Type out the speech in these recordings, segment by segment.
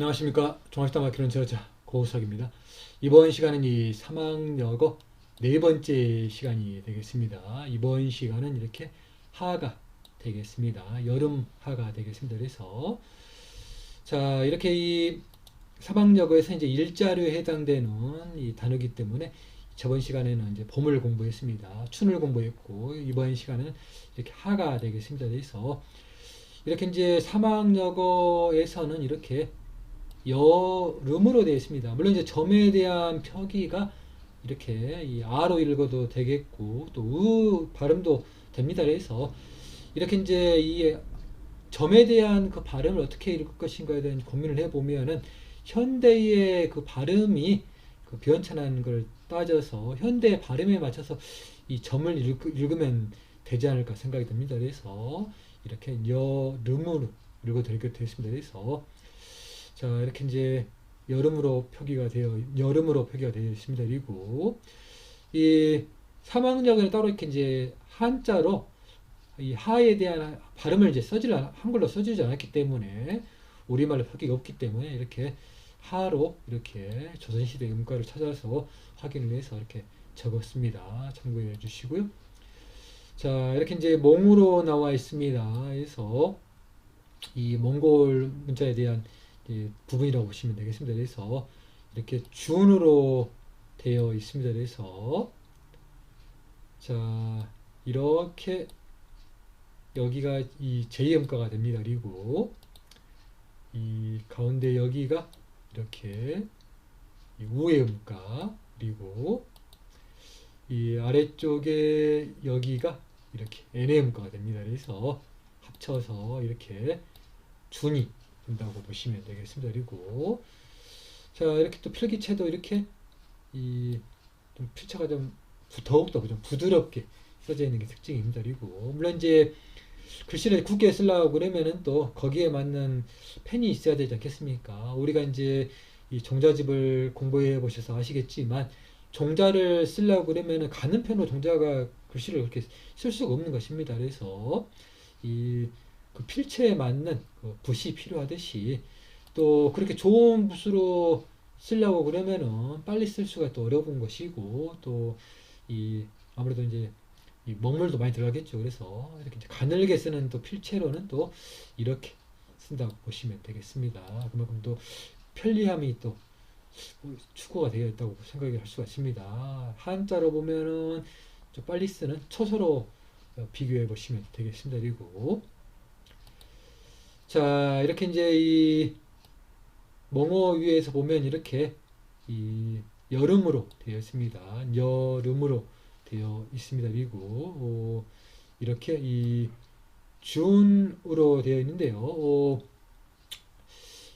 안녕하십니까 종합시다 마키는 저자 고우석입니다. 이번 시간은 이 사막여고 네 번째 시간이 되겠습니다. 이번 시간은 이렇게 하가 되겠습니다. 여름 하가 되겠습니다. 그래서 자 이렇게 이 사막여고에서 이제 일자료에 해당되는 이 단어기 때문에 저번 시간에는 이제 봄을 공부했습니다. 춘을 공부했고 이번 시간은 이렇게 하가 되겠습니다. 그래서 이렇게 이제 사막여고에서는 이렇게 여름으로 되어 있습니다. 물론 이제 점에 대한 표기가 이렇게 이 아로 읽어도 되겠고 또 우 발음도 됩니다. 그래서 이렇게 이제 이 점에 대한 그 발음을 어떻게 읽을 것인가에 대한 고민을 해보면은 현대의 그 발음이 그 변천한 걸 따져서 현대 발음에 맞춰서 이 점을 읽, 읽으면 되지 않을까 생각이 듭니다. 그래서 이렇게 여름으로 읽어도 되게 되겠습니다. 그래서 자 이렇게 이제 여름으로 표기가 되어 여름으로 표기가 되어 있습니다. 그리고 이 사망력은 따로 이렇게 이제 한자로 이 하에 대한 발음을 이제 써질 한글로 써주지 않았기 때문에 우리말로 표기가 없기 때문에 이렇게 하로 이렇게 조선시대 음가를 찾아서 확인을 해서 이렇게 적었습니다. 참고해 주시고요. 자 이렇게 이제 몽으로 나와 있습니다. 그래서 이 몽골 문자에 대한 부분이라고 보시면 되겠습니다. 그래서 이렇게 준으로 되어 있습니다. 그래서 자 이렇게 여기가 이 제2음가가 됩니다. 그리고 이 가운데 여기가 이렇게 우의 음가 그리고 이 아래쪽에 여기가 이렇게 n의 음가가 됩니다. 그래서 합쳐서 이렇게 준이 된다고 보시면 되겠습니다. 그리고 자 이렇게 또 필기체도 이렇게 이 좀 필체가 좀 더욱더 좀 부드럽게 써져 있는 게 특징입니다. 그리고 물론 이제 글씨를 굳게 쓰려고 그러면은 또 거기에 맞는 펜이 있어야 되지 않겠습니까? 우리가 이제 이 종자집을 공부해 보셔서 아시겠지만 종자를 쓰려고 그러면은 가는 펜으로 종자가 글씨를 그렇게 쓸 수가 없는 것입니다. 그래서 이 그 필체에 맞는 그 붓이 필요하듯이 또 그렇게 좋은 붓으로 쓰려고 그러면은 빨리 쓸 수가 또 어려운 것이고 또 이 아무래도 이제 이 먹물도 많이 들어가겠죠. 그래서 이렇게 가늘게 쓰는 또 필체로는 또 이렇게 쓴다고 보시면 되겠습니다. 그만큼 또 편리함이 또 추구가 되어 있다고 생각할 수가 있습니다. 한자로 보면은 좀 빨리 쓰는 초서로 비교해 보시면 되겠습니다. 그리고 자, 이렇게 이제 이 멍어 위에서 보면 이렇게 이 여름으로 되어 있습니다. 여름으로 되어 있습니다. 그리고 어, 이렇게 이 준으로 되어 있는데요. 어,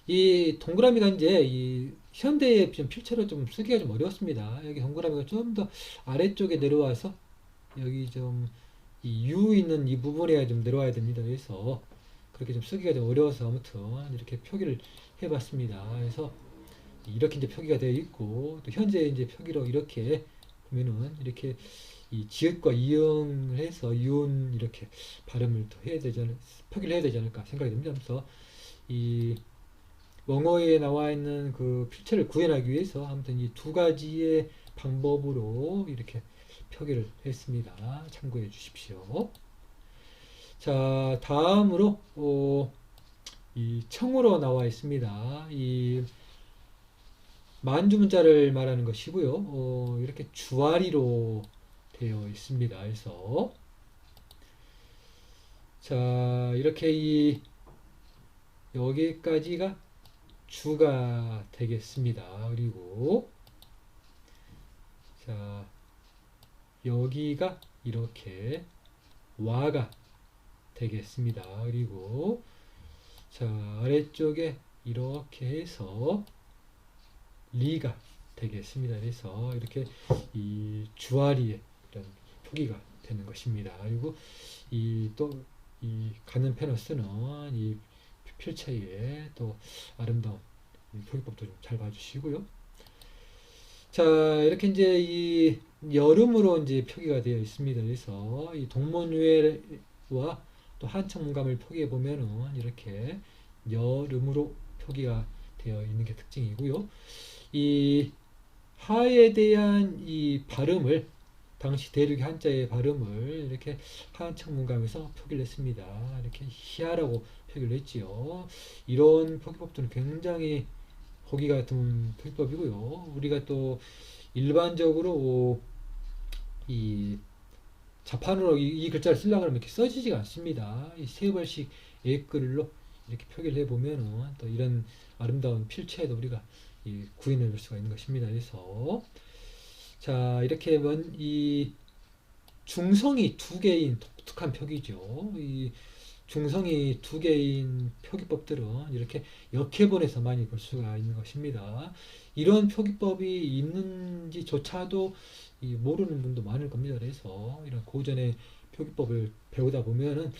이 동그라미가 이제 이 현대의 좀 필체로 좀 쓰기가 좀 어렵습니다. 여기 동그라미가 좀 더 아래쪽에 내려와서 여기 좀이유 있는 이 부분에 좀 내려와야 됩니다. 그래서 그렇게 좀 쓰기가 좀 어려워서 아무튼 이렇게 표기를 해봤습니다. 그래서 이렇게 이제 표기가 되어 있고 또 현재 이제 표기로 이렇게 보면은 이렇게 이 지읒과 이응을 해서 이온 이렇게 발음을 또 해야 되지 않을 표기를 해야 되지 않을까 생각이 듭니다. 그래서 이 원어에 나와 있는 그 필체를 구현하기 위해서 아무튼 이 두 가지의 방법으로 이렇게 표기를 했습니다. 참고해 주십시오. 자, 다음으로 어, 이 청으로 나와 있습니다. 이 만주 문자를 말하는 것이고요. 어, 이렇게 주아리로 되어 있습니다. 그래서 자, 이렇게 이 여기까지가 주가 되겠습니다. 그리고 자, 여기가 이렇게 와가 되겠습니다. 그리고 자 아래쪽에 이렇게 해서 리가 되겠습니다. 그래서 이렇게 이 주아리의 이런 표기가 되는 것입니다. 그리고 이 또 이 가는 페너스는 이 필체의 또 아름다운 표기법도 좀 잘 봐주시고요. 자 이렇게 이제 이 여름으로 이제 표기가 되어 있습니다. 그래서 이 동문유해와 또 한청 문감을 표기해 보면은 이렇게 여름으로 표기가 되어 있는 게 특징이고요. 이 하에 대한 이 발음을 당시 대륙의 한자의 발음을 이렇게 하한 청문감에서 표기를 했습니다. 이렇게 희하라고 표기를 했지요. 이런 표기법들은 굉장히 보기가 드문 표기법이고요. 우리가 또 일반적으로 이 자판으로 이, 이 글자를 쓰려고 하면 이렇게 써지지가 않습니다. 이세 번씩 예글로 이렇게 표기를 해보면은 또 이런 아름다운 필체에도 우리가 이 구인해 볼 수가 있는 것입니다. 그래서 자 이렇게 이 중성이 두 개인 독특한 표기죠. 이 중성이 두 개인 표기법들은 이렇게 역해본에서 많이 볼 수가 있는 것입니다. 이런 표기법이 있는지조차도 이 모르는 분도 많을 겁니다. 그래서 이런 고전의 표기법을 배우다 보면은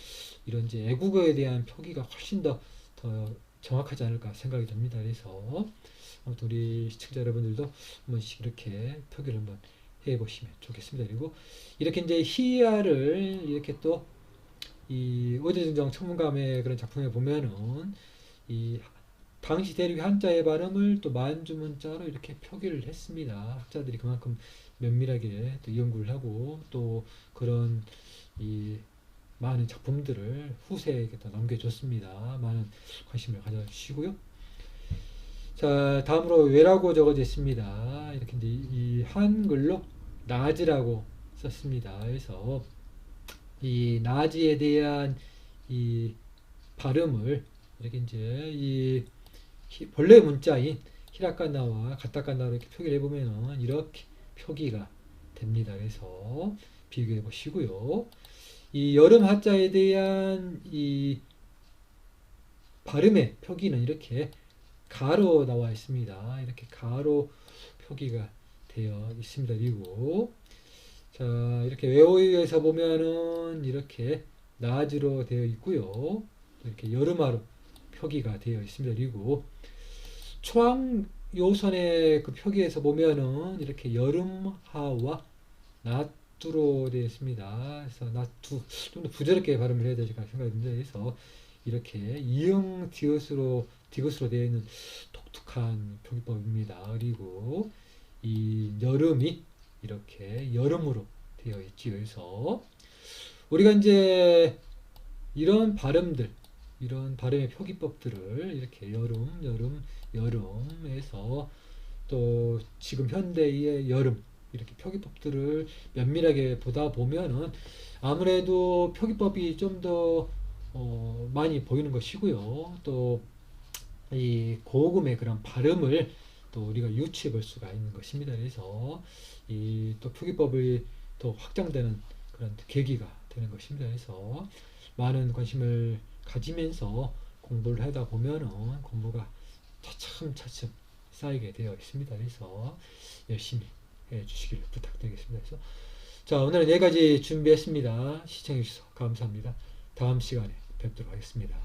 이런 이제 애국어에 대한 표기가 훨씬 더, 더 정확하지 않을까 생각이 듭니다. 그래서 아무튼 우리 시청자 여러분들도 한 번씩 이렇게 표기를 한번 해 보시면 좋겠습니다. 그리고 이렇게 이제 희야를 이렇게 또 이 어제증정 천문감의 그런 작품에 보면은 이 당시 대륙 한자의 발음을 또 만주문자로 이렇게 표기를 했습니다. 학자들이 그만큼 면밀하게 또 연구를 하고 또 그런 이 많은 작품들을 후세에게 또 넘겨줬습니다. 많은 관심을 가져주시고요. 자, 다음으로 외라고 적어져 있습니다. 이렇게 이제 이 한글로 나지라고 썼습니다. 그래서 이 나지에 대한 이 발음을 이렇게 이제 이 본래 문자인 히라카나와 가타카나로 이렇게 표기를 해보면은 이렇게 표기가 됩니다. 그래서 비교해 보시고요. 이 여름 하자에 대한 이 발음의 표기는 이렇게 가로 나와 있습니다. 이렇게 가로 표기가 되어 있습니다. 그리고 자 이렇게 외호에서 보면은 이렇게 나즈로 되어 있고요. 이렇게 여름하로 표기가 되어 있습니다. 그리고 초항 요선의 그 표기에서 보면은 이렇게 여름하와 나투로 되어 있습니다. 그래서 나투 좀더 부드럽게 발음을 해야 되지 생각이 듭니다. 그래서 이렇게 이응 디귿으로 디귿으로 되어 있는 독특한 표기법입니다. 그리고 이 여름이 이렇게 여름으로 되어 있지요. 그래서 우리가 이제 이런 발음들, 이런 발음의 표기법들을 이렇게 여름, 여름, 여름에서 또 지금 현대의 여름 이렇게 표기법들을 면밀하게 보다 보면은 아무래도 표기법이 좀더 어, 많이 보이는 것이고요. 또 이 고금의 그런 발음을 또 우리가 유추해 볼 수가 있는 것입니다. 그래서 이 또 표기법이 또 확장되는 그런 계기가 되는 것입니다. 그래서 많은 관심을 가지면서 공부를 하다 보면은 공부가 차츰 차츰 쌓이게 되어 있습니다. 그래서 열심히 해 주시기를 부탁드리겠습니다. 그래서 자 오늘은 여기까지 준비했습니다. 시청해 주셔서 감사합니다. 다음 시간에 뵙도록 하겠습니다.